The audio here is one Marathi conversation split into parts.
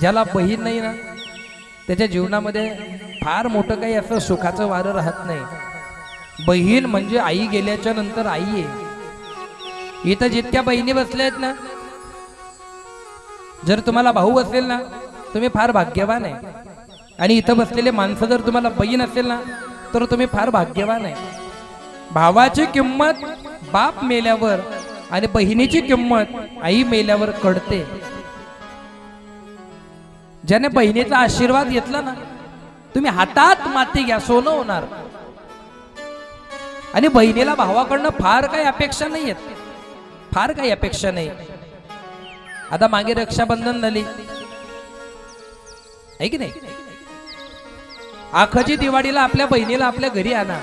ज्याला बहीण नाही ना त्याच्या जीवनामध्ये फार मोठं काही असं सुखाचं वारं राहत नाही. बहीण म्हणजे आई गेल्याच्यानंतर आई आहे. इथं जितक्या बहिणी बसल्या आहेत ना जर तुम्हाला भाऊ असेल ना तुम्ही फार भाग्यवान आहे. आणि इथं बसलेले माणसं जर तुम्हाला बहीण असेल ना तर तुम्ही फार भाग्यवान आहे. भावाची किंमत बाप मेल्यावर आणि बहिणीची किंमत आई मेल्यावर कळते. ज्याने बहिणीचा आशीर्वाद घेतला ना तुम्ही हातात माती घ्या सोनं होणार. आणि बहिणीला भावाकडनं फार काही अपेक्षा नाही आहेत फार काही अपेक्षा नाही. आता मागे रक्षाबंधन झाली. आहे की नाही? आखची दिवाळीला आपल्या बहिणीला आपल्या घरी आणा.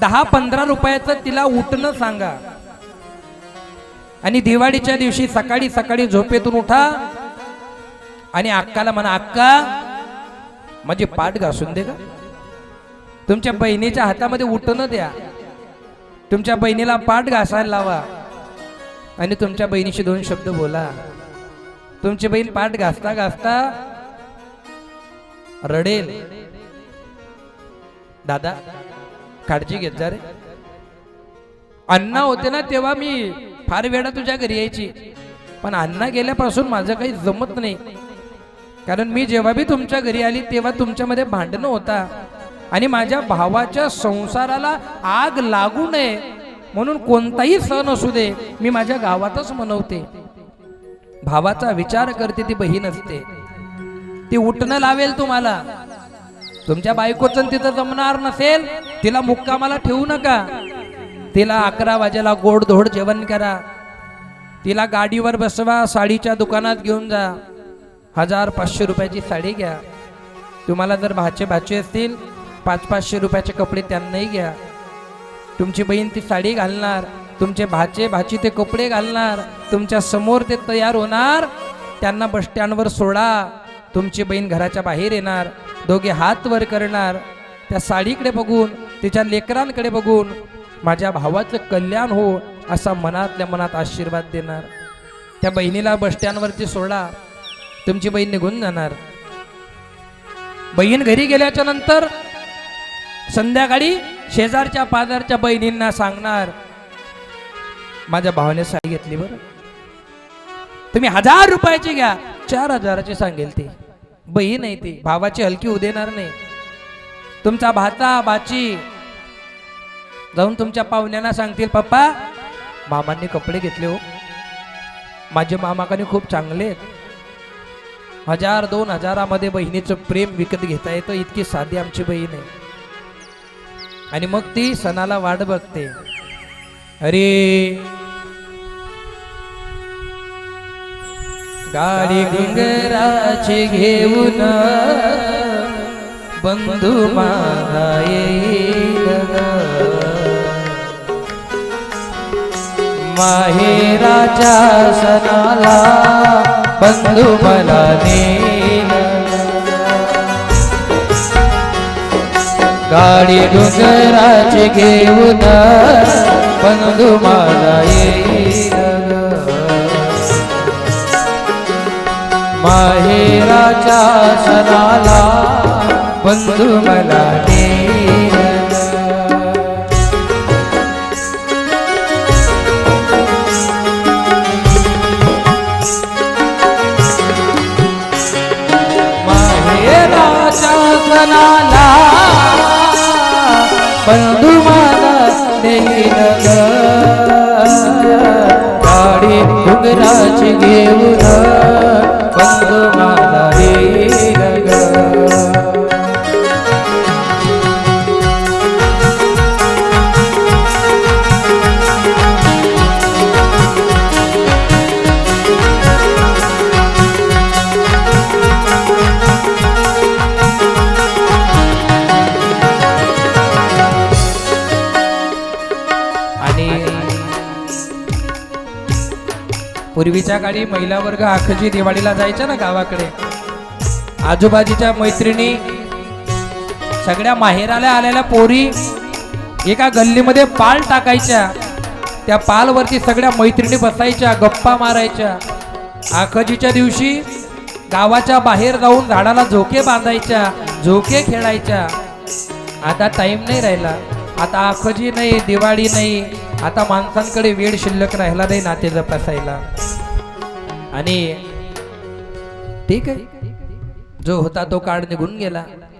दहा पंधरा रुपयाचं तिला उठणं सांगा. आणि दिवाळीच्या दिवशी सकाळी सकाळी झोपेतून उठा. आणि अक्काला म्हणा अक्का माझी पाठ घासून दे का तुमच्या बहिणीच्या हातामध्ये उठणं द्या. तुमच्या बहिणीला पाठ घासायला लावा. आणि तुमच्या बहिणीशी दोन शब्द बोला. तुमची बहीण पाठ घासता घासता रडेल. दादा काळजी घेत जा रे. अण्णा होते ना तेव्हा मी फार वेळा तुझ्या घरी यायची. पण अण्णा गेल्यापासून माझं काही जमत नाही. कारण मी जेव्हा बी तुमच्या घरी आली तेव्हा तुमच्यामध्ये भांडणं होता. आणि माझ्या भावाच्या संसाराला आग लागू नये म्हणून कोणताही सण असू दे मी माझ्या गावातच मनवते. भावाचा विचार करते ती बहीण असते. ती उठणं लावेल तुम्हाला. तुमच्या बायकोचं तिथं जमणार नसेल तिला मुक्कामाला ठेवू नका. तिला अकरा वाजेला गोड धोड जेवण करा. तिला गाडीवर बसवा साडीच्या दुकानात घेऊन जा. हजार पाचशे रुपयाची साडी घ्या. तुम्हाला जर भाचे भाचे असतील पाच पाचशे रुपयाचे कपडे त्यांनाही घ्या. तुमची बहीण ती साडी घालणार तुमचे भाचे भाची ते कपडे घालणार तुमच्यासमोर ते तयार होणार त्यांना बस स्टँडवर सोडा. तुमची बहीण घराच्या बाहेर येणार दोघे हात वर करणार. त्या साडीकडे बघून तिच्या लेकरांकडे बघून माझ्या भावाचं कल्याण हो असा मनातल्या मनात आशीर्वाद देणार. त्या बहिणीला बस स्टँडवरती सोडा. तुमची बहीण निघून जाणार. बहीण घरी गेल्याच्यानंतर संध्याकाळी शेजारच्या पाजारच्या बहिणींना सांगणार माझ्या भावाने साडी घेतली बरं. तुम्ही हजार रुपयाची घ्या. चार हजाराची सांगेल ती. बहीण आहे ती. भावाची हलकी उदेणार नाही. तुमचा भाचा बाची जाऊन तुमच्या पाहुण्यांना सांगतील पप्पा मामांनी कपडे घेतले हो. माझे मामाकाने खूप चांगले आहेत. हजार दोन हजारामध्ये बहिणीचं प्रेम विकत घेता येतं इतकी साधी आमची बहीण आहे. आणि मग ती सणाला वाट बघते. अरे! गाडी घुंगराची घेऊन बंधू माझा येईल माहेराच्या सणाला बंधू मला नेल गाडी डोंगराची घेऊन बंधू मला येईल माहेराच्या सणाला बंधू मला नेल देईल गाडी घेऊन आणि पूर्वीच्या काळी महिला वर्ग आखजी दिवाळीला जायच्या ना गावाकडे. आजूबाजूच्या मैत्रिणी सगळ्या माहेराला आलेल्या पोरी एका गल्लीमध्ये पाल टाकायच्या. त्या पालवरती सगळ्या मैत्रिणी बसायच्या गप्पा मारायच्या. आखजीच्या दिवशी गावाच्या बाहेर जाऊन झाडाला झोके बांधायच्या झोके खेळायच्या. आता टाईम नाही राहिला. आता आखजी नाही दिवाळी नाही. आता माणसांकडे वेळ शिल्लक राहिला नाही नाते जपासायला आणि ठीक आहे. जो होता तो काळ निघून गेला.